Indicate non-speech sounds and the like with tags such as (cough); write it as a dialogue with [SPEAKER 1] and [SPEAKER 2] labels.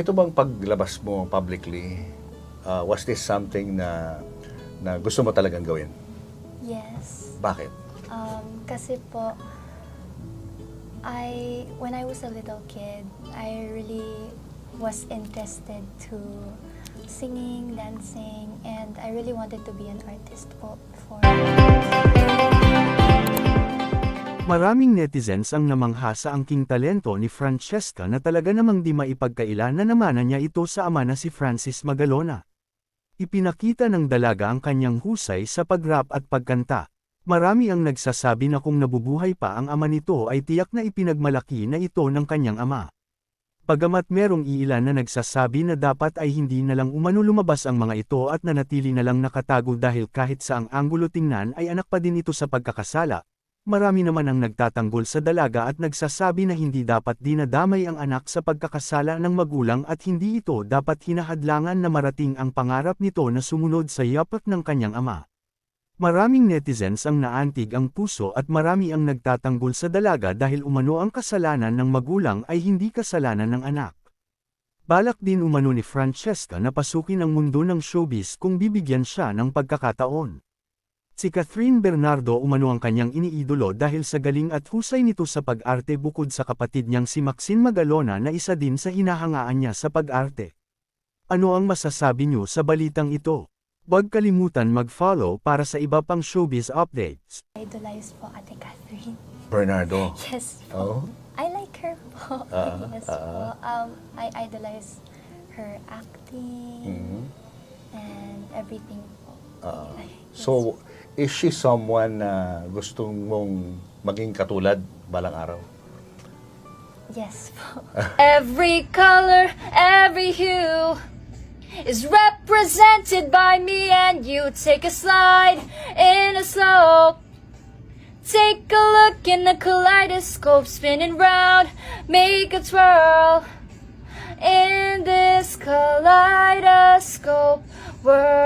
[SPEAKER 1] Ito bang paglabas mo publicly, uh, was this something na na gusto mo talagang gawin?
[SPEAKER 2] Yes.
[SPEAKER 1] Bakit?
[SPEAKER 2] Um, kasi po, I, when I was a little kid, I really was interested to singing, dancing, and I really wanted to be an artist po before.
[SPEAKER 3] Maraming netizens ang namangha sa angking talento ni Francesca na talaga namang di maipagkaila na namana niya ito sa ama na si Francis Magalona. Ipinakita ng dalaga ang kanyang husay sa pag-rap at pagkanta. Marami ang nagsasabi na kung nabubuhay pa ang ama nito ay tiyak na ipinagmalaki na ito ng kanyang ama. Pagamat merong iilan na nagsasabi na dapat ay hindi na lang umano lumabas ang mga ito at nanatili na lang nakatago dahil kahit sa ang anggulo tingnan ay anak pa din ito sa pagkakasala, marami naman ang nagtatanggol sa dalaga at nagsasabi na hindi dapat dinadamay ang anak sa pagkakasala ng magulang at hindi ito dapat hinahadlangan na marating ang pangarap nito na sumunod sa yapak ng kanyang ama. Maraming netizens ang naantig ang puso at marami ang nagtatanggol sa dalaga dahil umano ang kasalanan ng magulang ay hindi kasalanan ng anak. Balak din umano ni Francesca na pasukin ang mundo ng showbiz kung bibigyan siya ng pagkakataon. Si Catherine Bernardo umano ang kanyang iniidolo dahil sa galing at husay nito sa pag-arte bukod sa kapatid niyang si Maxine Magalona na isa din sa hinahangaan niya sa pag-arte. Ano ang masasabi niyo sa balitang ito? Huwag kalimutan mag-follow para sa iba pang showbiz updates.
[SPEAKER 2] Idolize po Ate Catherine.
[SPEAKER 1] Bernardo.
[SPEAKER 2] Yes po.
[SPEAKER 1] Oh?
[SPEAKER 2] I like her po.
[SPEAKER 1] Ah, (laughs)
[SPEAKER 2] yes
[SPEAKER 1] ah.
[SPEAKER 2] po. Um, I idolize her acting
[SPEAKER 1] Mhm.
[SPEAKER 2] and everything po.
[SPEAKER 1] Ah.
[SPEAKER 2] Ay, yes
[SPEAKER 1] so, is she someone na gustong mong maging katulad balang araw?
[SPEAKER 2] Yes po. (laughs)
[SPEAKER 4] every color, every hue is represented by me and you. Take a slide in a slope. Take a look in the kaleidoscope, spinning round, make a twirl in this kaleidoscope world.